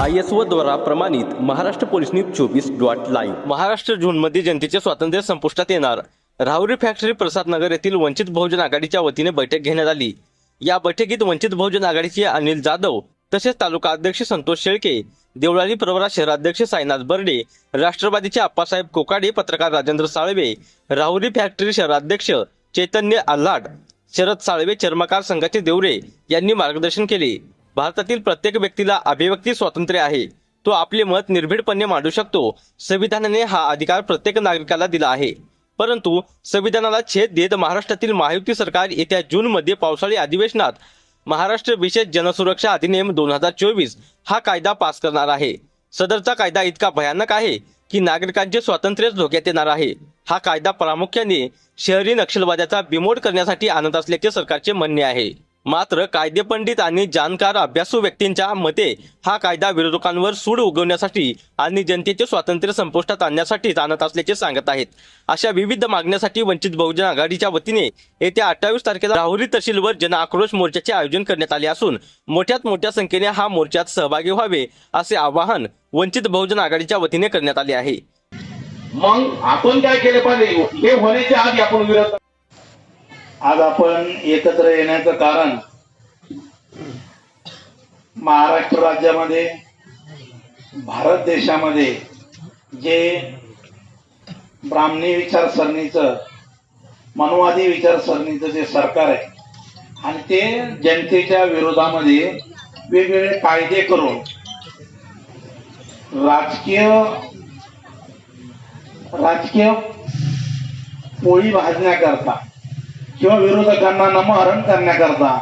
I S O द्वारा प्रमाणित Maharashtra police news चोवीस डॉट लाईव्ह. महाराष्ट्र जूनमध्ये जनतेचे स्वातंत्र्य संपुष्टात येणार. राहुरी फॅक्टरी प्रसाद नगर येथील वंचित बहुजन आघाडीच्या वतीने बैठक घेण्यात आली. या बैठकीत वंचित बहुजन आघाडीचे अनिल जाधव तसेच तालुका अध्यक्ष संतोष शेळके देवळाली प्रवरा शहराध्यक्ष साईनाथ बर्डे राष्ट्रवादीचे आप्पासाहेब कोकाडे पत्रकार राजेंद्र साळवे राहुरी फॅक्टरी शहराध्यक्ष चैतन्य आल्हाड शरद साळवे चर्मकार संघाचे देवरे यांनी मार्गदर्शन केले. भारतातील प्रत्येक व्यक्तीला अभिव्यक्ती स्वातंत्र्य आहे. तो आपले मत निर्भीडपणे मांडू शकतो. संविधानाने हा अधिकार प्रत्येक नागरिकाला दिला आहे. परंतु संविधानाला छेद देत महाराष्ट्रातील महायुती सरकार येत्या जूनमध्ये पावसाळी अधिवेशनात महाराष्ट्र विशेष जनसुरक्षा अधिनियम दोन हजार चोवीस हा कायदा पास करणार आहे. सदरचा कायदा इतका भयानक आहे की नागरिकांचे स्वातंत्र्यच धोक्यात येणार आहे. हा कायदा प्रामुख्याने शहरी नक्षलवाद्याचा बिमोड करण्यासाठी आणत असल्याचे सरकारचे म्हणणे आहे. मात्र कायदेपंडित आणि जाणकार अभ्यासू व्यक्तींच्या मते हा कायदा विरोधकांवर सूड उगवण्यासाठी आणि जनतेचे स्वातंत्र्य संपुष्टात आणण्यासाठी जाणत असल्याचे सांगत आहेत. अशा विविध मागण्यासाठी वंचित बहुजन आघाडीच्या वतीने येत्या अठ्ठावीस तारखेला राहुरी तहसीलवर जन आक्रोश मोर्चाचे आयोजन करण्यात आले असून मोठ्यात मोठ्या संख्येने हा मोर्चात सहभागी व्हावे असे आवाहन वंचित बहुजन आघाडीच्या वतीने करण्यात आले आहे. मग आपण काय केले पाहिजे? हे होण्याच्या आधी आपण विरोध आज आपण एकत्र येण्याचं कारण महाराष्ट्र राज्यामध्ये भारत देशामध्ये जे ब्राह्मणी विचारसरणीचं मनुवादी विचारसरणीचं जे सरकार आहे आणि ते जनतेच्या विरोधामध्ये वेगवेगळे कायदे करून राजकीय राजकीय पोळी भाजण्याकरता किंवा विरोधकांना नमहरण करण्याकरता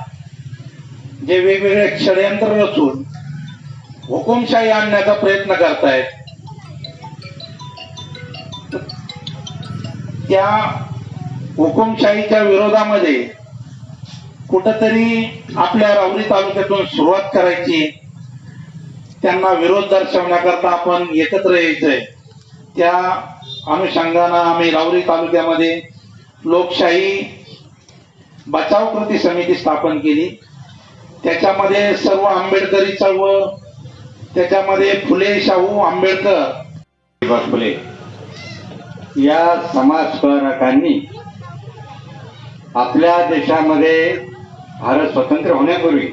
जे वेगवेगळे षडयंत्र रचून हुकुमशाही आणण्याचा प्रयत्न करतायत त्या हुकुमशाहीच्या विरोधामध्ये कुठंतरी आपल्या राहुरी तालुक्यातून सुरुवात करायची त्यांना विरोध दर्शवण्याकरता आपण एकत्र यायचंय. त्या अनुषंगानं आम्ही राहुरी तालुक्यामध्ये लोकशाही बचाव कृती समिती स्थापन केली. त्याच्यामध्ये सर्व आंबेडकरी चळवळ त्याच्यामध्ये फुले शाहू आंबेडकर फुले या समाजसुधारकांनी आपल्या देशामध्ये भारत स्वतंत्र होण्यापूर्वी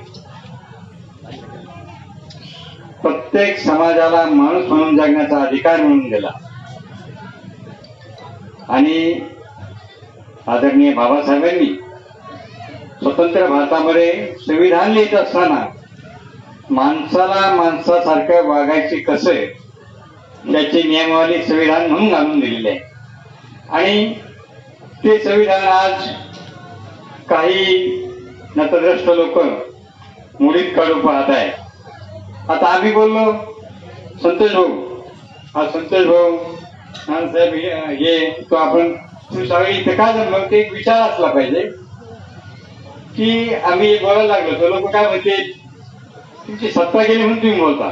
प्रत्येक समाजाला माणूस म्हणून जगण्याचा अधिकार मिळून दिला. आणि आदरणीय बाबासाहेबांनी स्वतंत्र भारतामध्ये संविधान लिहित असताना माणसाला माणसासारखं वागायचे कसे त्याची नियमावली संविधान म्हणून घालून दिलेली आहे. आणि ते संविधान आज काही नतद्रष्ट लोक मुडीत काढू पाहत आहे आता आम्ही बोललो संतोष भाऊ. हा संतोष भाऊ हा साहेब हे- तो आपण तू सगळी इथे का जमलो? ते एक विचार असला पाहिजे. की आम्ही बोलायला लागलो तर लोक काय म्हणते तुमची सत्ता गेली म्हणून तुम्ही बोलता.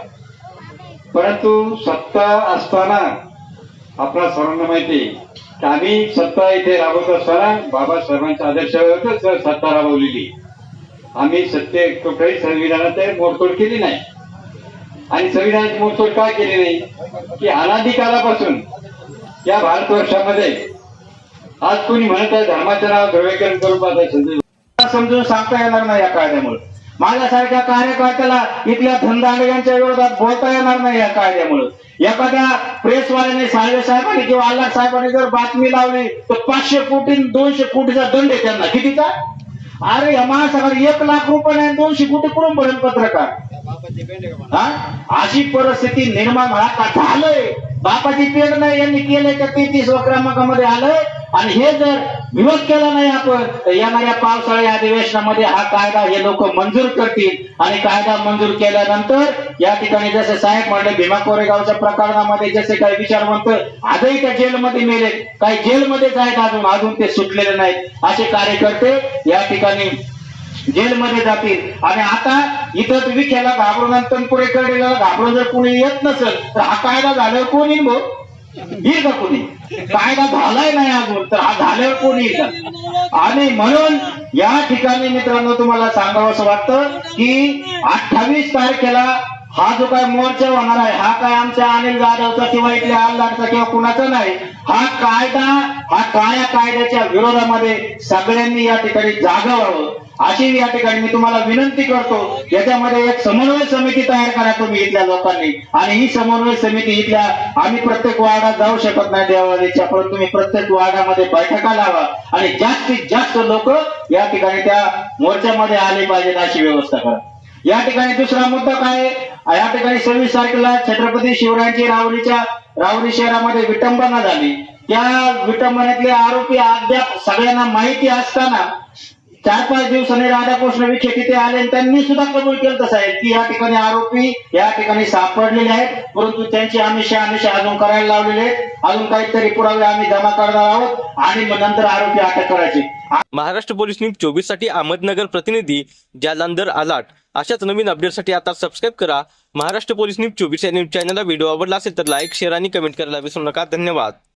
परंतु सत्ता असताना आपल्या सर्वांना माहिती आहे की आम्ही सत्ता इथे राबवत असताना बाबासाहेबांच्या आदर्शावर सत्ता राबवलेली. आम्ही सत्य कुठेही संविधानात मोडतोड केली नाही. आणि संविधानाची मोडतोड का केली नाही? की अनाधिकारापासून. कालापासून या भारतवर्षामध्ये आज कोणी म्हणत आहे धर्माच्या नाव द्रव्यकरण करून समजून सांगता येणार नाही या कायद्यामुळे. माझ्यासारख्या कार्यकर्त्याला इथल्या धनदांडग्यांच्या विरोधात बोलता येणार नाही या कायद्यामुळे. एखाद्या प्रेसवाल्याने साळवे साहेबांनी किंवा आल्हा साहेबांनी जर बातमी लावली तर पाचशे कोटी दोनशे कोटीचा दंड आहे त्यांना. कितीचा? अरे या माणसाकडे एक लाख रुपये आणि दोनशे कोटी कुठून भरेल पत्रकार? अशी परिस्थिती निर्माण हा का झालंय? बापाची पेड यांनी केलंय का तेहतीस क्रमांकामध्ये आलंय. आणि हे जर विरोध केला नाही आपण तर येणाऱ्या पावसाळी अधिवेशनामध्ये हा कायदा हे लोक मंजूर करतील. आणि कायदा मंजूर केल्यानंतर या ठिकाणी जसे साहेब म्हणले भीमा कोरेगावच्या प्रकरणामध्ये जसे काही विचारवंत आजही त्या जेलमध्ये मेले काही जेलमध्येच आहेत अजून अजून ते सुटलेले नाहीत. असे कार्यकर्ते या ठिकाणी जेलमध्ये जातील. आणि आता इथं विख्याला घाबरून आणि तनपुरेकडेला घाबरून जर कोणी येत नसेल तर हा कायदा झाल्यावर कोण येईल भाऊ येईल का कोणी? कायदा झालाय नाही अजून तर हा झाल्यावर कोण येईल? आणि म्हणून या ठिकाणी मित्रांनो तुम्हाला सांगावं असं वाटतं की अठ्ठावीस तारखेला हा जो काय मोर्चा होणार आहे हा काय आमच्या अनिल जाधवचा किंवा इथल्या आमदारचा किंवा कुणाचा नाही हा कायदा हा काळ्या कायद्याच्या विरोधामध्ये सगळ्यांनी या ठिकाणी जागा व्हावं अशी या ठिकाणी मी तुम्हाला विनंती करतो. याच्यामध्ये एक समन्वय समिती तयार करा तुम्ही इथल्या लोकांनी. आणि ही समन्वय समिती इथल्या आम्ही प्रत्येक वार्डात जाऊ शकत नाही देवालीच्या परंतु तुम्ही प्रत्येक वार्डामध्ये बैठका लावा. आणि जास्तीत जास्त लोक या ठिकाणी त्या मोर्चामध्ये आले पाहिजेत अशी व्यवस्था करा. या ठिकाणी दुसरा मुद्दा काय या ठिकाणी सव्वीस तारखेला छत्रपती शिवरायांची रावरीच्या रावरी शहरामध्ये विटंबना झाली. त्या विटंबनेतले आरोपी अद्याप सगळ्यांना माहिती असताना चार पाच दिवसांनी राधाकृष्ण विखे तिथे आले आणि त्यांनी सुद्धा कबूल केलं तसं आहे की या ठिकाणी आरोपी या ठिकाणी सापडलेले आहेत. परंतु त्यांची आमिषे आमिषे अजून करायला लावलेले आहेत. अजून काहीतरी पुरावे आम्ही जमा करणार आहोत आणि मग नंतर आरोपी अटक करायची. महाराष्ट्र पोलीस न्यूज चोवीससाठी अहमदनगर प्रतिनिधी जालंधर आलाट. अशाच नवीन अपडेटसाठी आता सबस्क्राईब करा. महाराष्ट्र पोलीस न्यूज चोवीस या न्यूज चॅनलला व्हिडिओ आवडला असेल तर लाईक शेअर आणि कमेंट करायला विसरू नका. धन्यवाद.